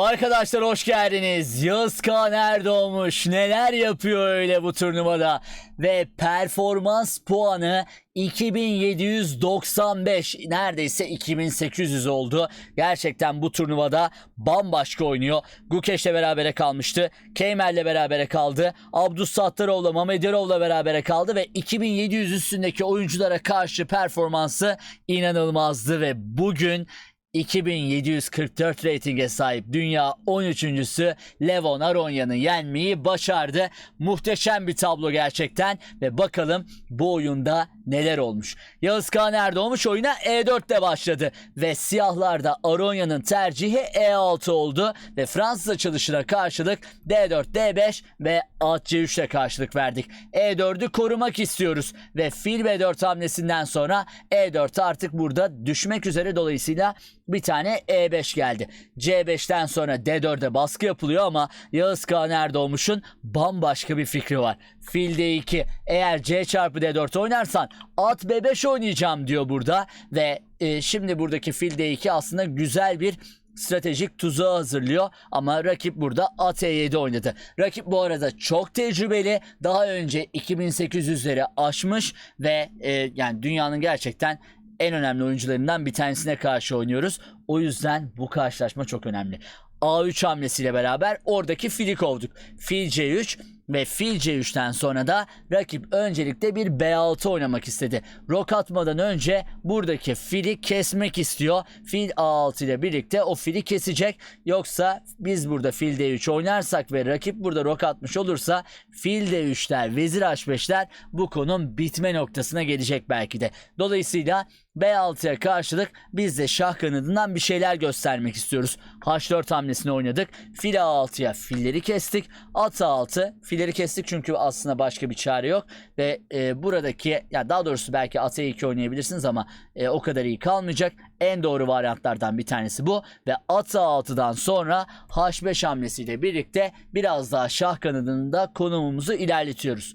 Arkadaşlar hoş geldiniz. Yağız Kağan Erdoğmuş neler yapıyor öyle bu turnuvada. Ve performans puanı 2795 neredeyse 2800 oldu. Gerçekten bu turnuvada bambaşka oynuyor. Gukeş'le berabere kalmıştı. Keymer'le berabere kaldı. Abdus Sattarov'la Mamederov'la berabere kaldı ve 2700 üstündeki oyunculara karşı performansı inanılmazdı ve bugün 2744 reytinge sahip dünya 13.sü Levon Aronya'nı yenmeyi başardı. Muhteşem bir tablo gerçekten ve bakalım bu oyunda neler olmuş. Yağız Kağan Erdoğmuş oyuna E4 ile başladı ve siyahlarda Aronya'nın tercihi E6 oldu ve Fransız açılışına karşılık D4, D5 ve at C3 ile karşılık verdik. E4'ü korumak istiyoruz ve fil B4 hamlesinden sonra E4 artık burada düşmek üzere dolayısıyla bir tane E5 geldi. C5'ten sonra D4'e baskı yapılıyor ama Yağız Kağan Erdoğmuş'un bambaşka bir fikri var. Fil D2 eğer C çarpı D4 oynarsan at B5 oynayacağım diyor burada ve e, şimdi buradaki fil D2 aslında güzel bir stratejik tuzağı hazırlıyor ama rakip burada at E7 oynadı. Rakip bu arada çok tecrübeli. Daha önce 2800'leri aşmış ve e, yani dünyanın gerçekten en önemli oyuncularından bir tanesine karşı oynuyoruz. O yüzden bu karşılaşma çok önemli. A3 hamlesiyle beraber oradaki fili kovduk. Fil C3 ve fil C3'ten sonra da rakip öncelikle bir B6 oynamak istedi. Rok atmadan önce buradaki fili kesmek istiyor. Fil A6 ile birlikte o fili kesecek. Yoksa biz burada fil D3 oynarsak ve rakip burada rok atmış olursa fil D3'ler, vezir H5'ler bu konum bitme noktasına gelecek belki de. Dolayısıyla B6'ya karşılık biz de şah kanadından bir şeyler göstermek istiyoruz. H4 hamlesini oynadık. Fil A6'ya filleri kestik. At A6 filleri kestik çünkü aslında başka bir çare yok. Ve e, buradaki ya daha doğrusu belki at E2 oynayabilirsiniz ama e, o kadar iyi kalmayacak. En doğru varyantlardan bir tanesi bu. Ve at A6'dan sonra H5 hamlesiyle birlikte biraz daha şah kanadında konumumuzu ilerletiyoruz.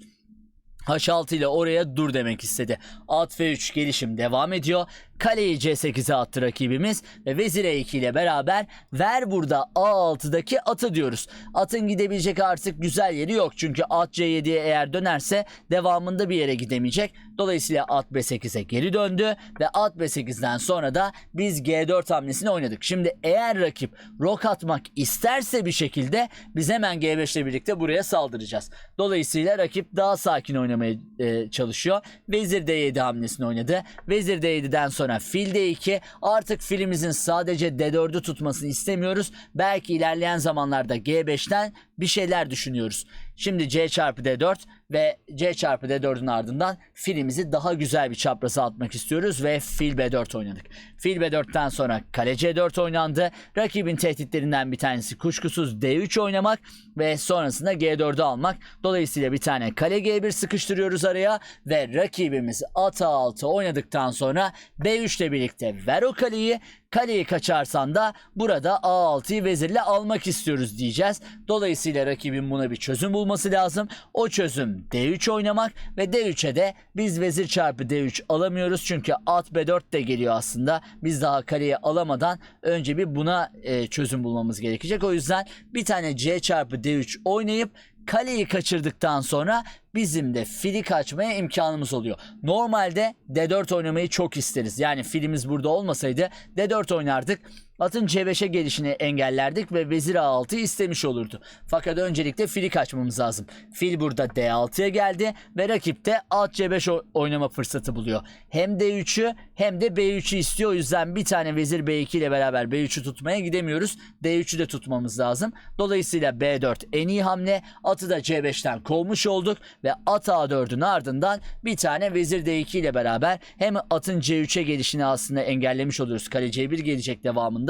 H6 ile oraya dur demek istedi. At F3 gelişim devam ediyor. Kaleyi C8'e attı rakibimiz ve vezir E2 ile beraber ver burada A6'daki atı diyoruz. Atın gidebilecek artık güzel yeri yok. Çünkü at C7'ye eğer dönerse devamında bir yere gidemeyecek. Dolayısıyla at B8'e geri döndü ve at B8'den sonra da biz G4 hamlesini oynadık. Şimdi eğer rakip rok atmak isterse bir şekilde biz hemen G5 ile birlikte buraya saldıracağız. Dolayısıyla rakip daha sakin oynamaya e, çalışıyor. Vezir D7 hamlesini oynadı. Vezir D7'den sonra fil D2 artık filimizin sadece D4'ü tutmasını istemiyoruz. Belki ilerleyen zamanlarda G5'ten bir şeyler düşünüyoruz. Şimdi C çarpı D4 ve C çarpı D4'ün ardından filimizi daha güzel bir çapraza atmak istiyoruz ve fil B4 oynadık. Fil B4'ten sonra kale C4 oynandı. Rakibin tehditlerinden bir tanesi kuşkusuz D3 oynamak ve sonrasında G4'ü almak. Dolayısıyla bir tane kale G1 sıkıştırıyoruz araya ve rakibimiz at A6 oynadıktan sonra B3 ile birlikte ver o kaleyi Kaleyi kaçarsan da burada A6'yı vezirle almak istiyoruz diyeceğiz. Dolayısıyla rakibin buna bir çözüm bulması lazım. O çözüm D3 oynamak ve D3'e de biz vezir çarpı D3 alamıyoruz. Çünkü at B4 de geliyor aslında. Biz daha kaleyi alamadan önce bir buna e, çözüm bulmamız gerekecek. O yüzden bir tane C çarpı D3 oynayıp kaleyi kaçırdıktan sonra bizim de fili kaçmaya imkanımız oluyor. Normalde D4 oynamayı çok isteriz. Yani filimiz burada olmasaydı D4 oynardık. Atın C5'e gelişini engellerdik ve vezir A6 istemiş olurdu. Fakat öncelikle fili kaçmamız lazım. Fil burada D6'ya geldi ve rakip de at C5 o- oynama fırsatı buluyor. Hem D3'ü hem de B3'ü istiyor. O yüzden bir tane vezir B2 ile beraber B3'ü tutmaya gidemiyoruz. D3'ü de tutmamız lazım. Dolayısıyla B4 en iyi hamle. Atı da C5'ten kovmuş olduk ve at A4'ün ardından bir tane vezir D2 ile beraber hem atın C3'e gelişini aslında engellemiş oluyoruz. Kale C1 gelecek devamında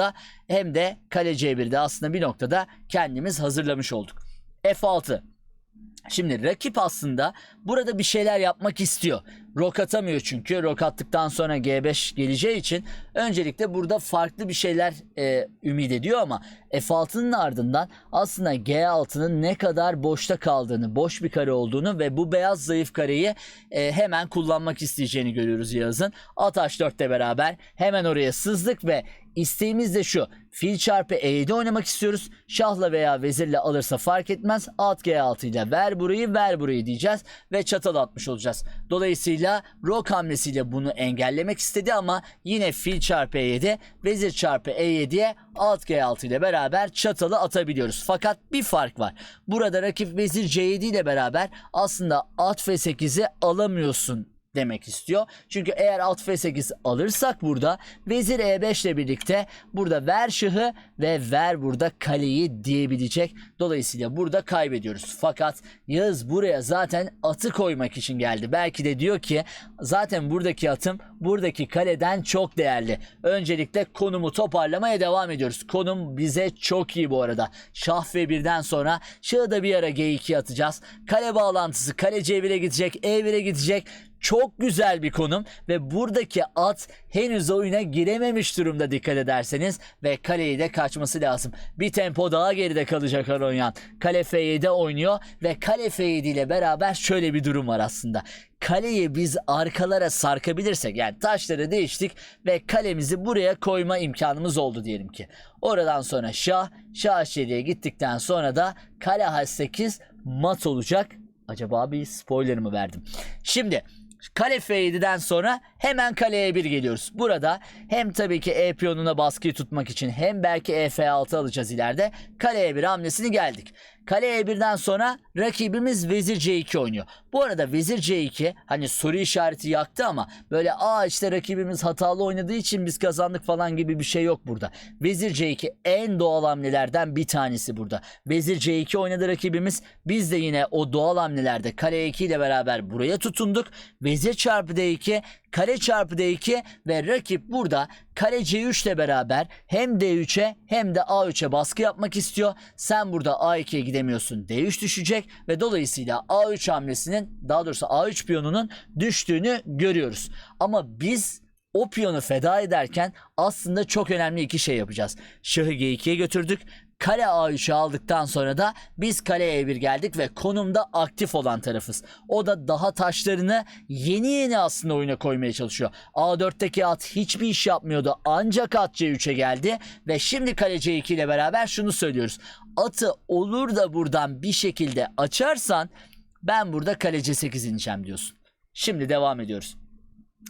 hem de kale C1'de aslında bir noktada kendimiz hazırlamış olduk. F6 Şimdi rakip aslında burada bir şeyler yapmak istiyor. Rok atamıyor çünkü. Rok attıktan sonra G5 geleceği için öncelikle burada farklı bir şeyler e, ümit ediyor ama F6'nın ardından aslında G6'nın ne kadar boşta kaldığını, boş bir kare olduğunu ve bu beyaz zayıf kareyi e, hemen kullanmak isteyeceğini görüyoruz Yağız'ın. At H4'te beraber hemen oraya sızdık ve isteğimiz de şu. Fil çarpı E7 oynamak istiyoruz. Şahla veya vezirle alırsa fark etmez. At G6 ile ver burayı ver burayı diyeceğiz ve çatal atmış olacağız. Dolayısıyla rok hamlesiyle bunu engellemek istedi ama yine fil çarpı E7 vezir çarpı E7'ye at G6 ile beraber çatalı atabiliyoruz. Fakat bir fark var. Burada rakip vezir C7 ile beraber aslında at F8'i alamıyorsun demek istiyor. Çünkü eğer alt F8 alırsak burada vezir E5 ile birlikte burada ver şahı ve ver burada kaleyi diyebilecek. Dolayısıyla burada kaybediyoruz. Fakat Yağız buraya zaten atı koymak için geldi. Belki de diyor ki zaten buradaki atım buradaki kaleden çok değerli. Öncelikle konumu toparlamaya devam ediyoruz. Konum bize çok iyi bu arada. Şah ve birden sonra şahı da bir ara G2 atacağız. Kale bağlantısı kale C1'e gidecek, E1'e gidecek. Çok güzel bir konum ve buradaki at henüz oyuna girememiş durumda dikkat ederseniz ve kaleyi de kaçması lazım. Bir tempo daha geride kalacak Aronyan. Kale F7 oynuyor ve kale F7 ile beraber şöyle bir durum var aslında. Kaleyi biz arkalara sarkabilirsek yani taşları değiştik ve kalemizi buraya koyma imkanımız oldu diyelim ki. Oradan sonra şah, şah H7'ye gittikten sonra da kale H8 mat olacak. Acaba bir spoiler mı verdim? Şimdi Kale F7'den sonra hemen kaleye 1 geliyoruz. Burada hem tabii ki E piyonuna baskıyı tutmak için hem belki E F6 alacağız ileride. Kaleye 1 hamlesini geldik. Kale E1'den sonra rakibimiz Vezir C2 oynuyor. Bu arada Vezir C2 hani soru işareti yaktı ama böyle aa işte rakibimiz hatalı oynadığı için biz kazandık falan gibi bir şey yok burada. Vezir C2 en doğal hamlelerden bir tanesi burada. Vezir C2 oynadı rakibimiz. Biz de yine o doğal hamlelerde kale 2 ile beraber buraya tutunduk. Vezir çarpı D2 kare çarpı D2 ve rakip burada kale C3 ile beraber hem D3'e hem de A3'e baskı yapmak istiyor. Sen burada A2'ye gidemiyorsun. D3 düşecek ve dolayısıyla A3 hamlesinin daha doğrusu A3 piyonunun düştüğünü görüyoruz. Ama biz o piyonu feda ederken aslında çok önemli iki şey yapacağız. Şahı G2'ye götürdük. Kale A3'ü aldıktan sonra da biz kale E1 geldik ve konumda aktif olan tarafız. O da daha taşlarını yeni yeni aslında oyuna koymaya çalışıyor. A4'teki at hiçbir iş yapmıyordu ancak at C3'e geldi ve şimdi kale C2 ile beraber şunu söylüyoruz. Atı olur da buradan bir şekilde açarsan ben burada kale C8 ineceğim diyorsun. Şimdi devam ediyoruz.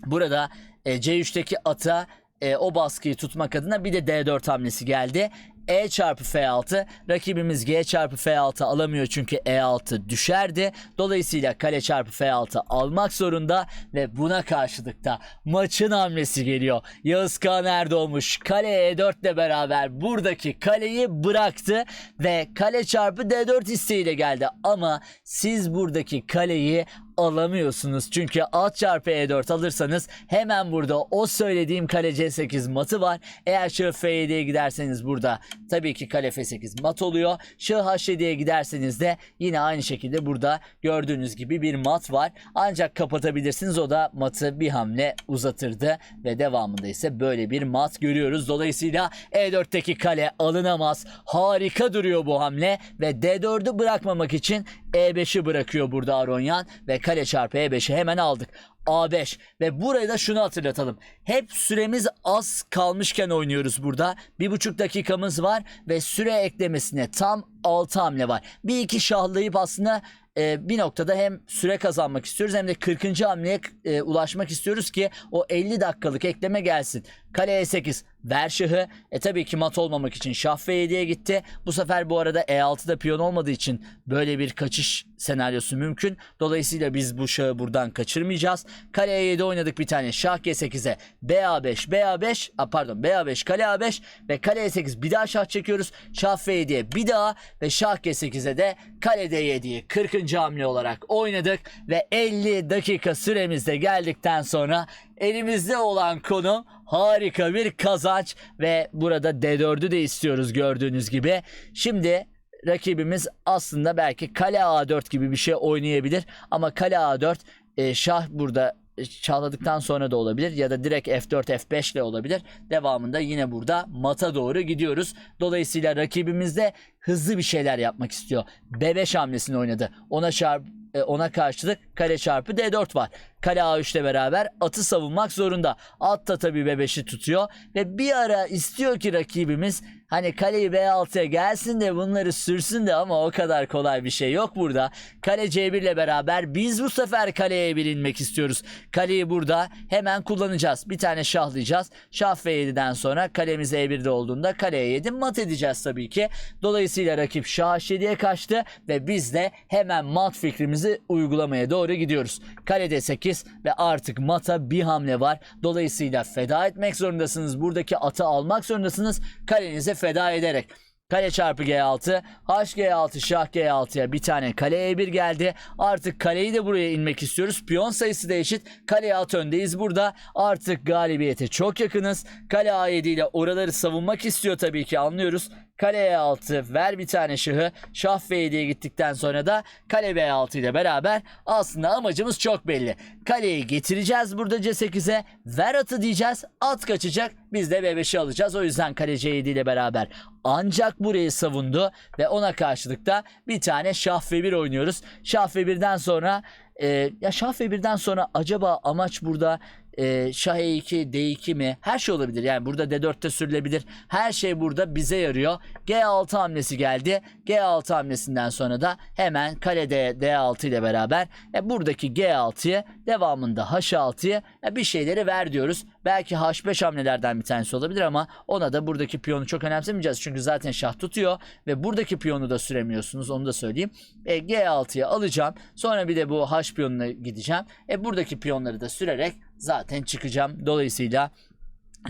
Burada e, C3'teki ata e, o baskıyı tutmak adına bir de D4 hamlesi geldi. E çarpı F6 rakibimiz G çarpı F6 alamıyor çünkü E6 düşerdi. Dolayısıyla kale çarpı F6 almak zorunda ve buna karşılık da maçın hamlesi geliyor. Yağız Kağan Erdoğmuş kale E4 ile beraber buradaki kaleyi bıraktı ve kale çarpı D4 isteğiyle geldi. Ama siz buradaki kaleyi alamıyorsunuz. Çünkü at çarpı E4 alırsanız hemen burada o söylediğim kale C8 matı var. Eğer şah F7'ye giderseniz burada tabii ki kale F8 mat oluyor. Şah H7'ye giderseniz de yine aynı şekilde burada gördüğünüz gibi bir mat var. Ancak kapatabilirsiniz o da matı bir hamle uzatırdı ve devamında ise böyle bir mat görüyoruz. Dolayısıyla E4'teki kale alınamaz. Harika duruyor bu hamle ve D4'ü bırakmamak için E5'i bırakıyor burada Aronyan ve kale çarpı E5'i hemen aldık. A5 ve burayı da şunu hatırlatalım. Hep süremiz az kalmışken oynuyoruz burada. Bir buçuk dakikamız var ve süre eklemesine tam 6 hamle var. Bir iki şahlayıp aslında e, bir noktada hem süre kazanmak istiyoruz hem de 40. hamleye e, ulaşmak istiyoruz ki o 50 dakikalık ekleme gelsin. Kale E8 ver şahı. E tabii ki mat olmamak için şah F7'ye gitti. Bu sefer bu arada E6'da piyon olmadığı için böyle bir kaçış senaryosu mümkün. Dolayısıyla biz bu şahı buradan kaçırmayacağız. Kale E7 oynadık bir tane. Şah G8'e BA5 BA5 a, pardon BA5 kale A5 ve kale E8 bir daha şah çekiyoruz. Şah F7'ye bir daha ve şah G8'e de kale D7'yi 40. hamle olarak oynadık ve 50 dakika süremizde geldikten sonra elimizde olan konu harika bir kazanç ve burada D4'ü de istiyoruz gördüğünüz gibi. Şimdi rakibimiz aslında belki kale A4 gibi bir şey oynayabilir ama kale A4 e, şah burada çağladıktan sonra da olabilir ya da direkt F4 F5 ile olabilir. Devamında yine burada mata doğru gidiyoruz. Dolayısıyla rakibimiz de hızlı bir şeyler yapmak istiyor. B5 hamlesini oynadı. Ona çarp e, ona karşılık kale çarpı D4 var. Kale A3 ile beraber atı savunmak zorunda. At da tabii B5'i tutuyor ve bir ara istiyor ki rakibimiz hani kaleyi B6'ya gelsin de bunları sürsün de ama o kadar kolay bir şey yok burada. Kale C1 ile beraber biz bu sefer kaleye bilinmek istiyoruz. Kaleyi burada hemen kullanacağız. Bir tane şahlayacağız. Şah F7'den sonra kalemiz E1'de olduğunda kaleye 7 mat edeceğiz tabii ki. Dolayısıyla rakip Şah H7'ye kaçtı ve biz de hemen mat fikrimizi uygulamaya doğru gidiyoruz. Kale D8 ve artık mata bir hamle var. Dolayısıyla feda etmek zorundasınız. Buradaki atı almak zorundasınız. Kalenize feda ederek. Kale çarpı G6, HG6, şah G6'ya bir tane kale E1 geldi. Artık kaleyi de buraya inmek istiyoruz. Piyon sayısı da eşit. Kaleye at öndeyiz burada. Artık galibiyete çok yakınız. Kale A7 ile oraları savunmak istiyor tabii ki anlıyoruz. Kale E6 ver bir tane şahı. Şah F7'ye gittikten sonra da kale B6 ile beraber aslında amacımız çok belli. Kaleyi getireceğiz burada C8'e. Ver atı diyeceğiz. At kaçacak. Biz de B5'i alacağız. O yüzden kale C7 ile beraber ancak burayı savundu ve ona karşılık da bir tane Şah F1 oynuyoruz. Şah F1'den sonra e, ya Şah F1'den sonra acaba amaç burada e, Şah E2, D2 mi? Her şey olabilir. Yani burada D4'te sürülebilir. Her şey burada bize yarıyor. G6 hamlesi geldi. G6 hamlesinden sonra da hemen kalede D6 ile beraber e, buradaki G6'yı devamında H6'yı e, bir şeyleri ver diyoruz. Belki H5 hamlelerden bir tanesi olabilir ama ona da buradaki piyonu çok önemsemeyeceğiz. Çünkü zaten şah tutuyor ve buradaki piyonu da süremiyorsunuz. Onu da söyleyeyim. E, G6'ya alacağım. Sonra bir de bu H piyonuna gideceğim. E, buradaki piyonları da sürerek zaten çıkacağım. Dolayısıyla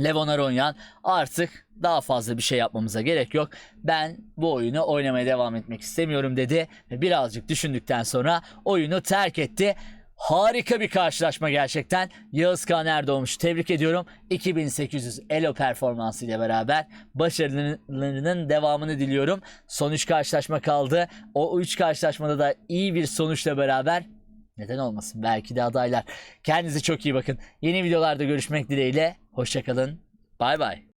Levon Aronyan artık daha fazla bir şey yapmamıza gerek yok. Ben bu oyunu oynamaya devam etmek istemiyorum dedi ve birazcık düşündükten sonra oyunu terk etti. Harika bir karşılaşma gerçekten. Yağız Kağan Erdoğmuş tebrik ediyorum. 2800 Elo performansı ile beraber başarılarının devamını diliyorum. Son 3 karşılaşma kaldı. O 3 karşılaşmada da iyi bir sonuçla beraber neden olmasın belki de adaylar. Kendinize çok iyi bakın. Yeni videolarda görüşmek dileğiyle. Hoşçakalın. Bay bay.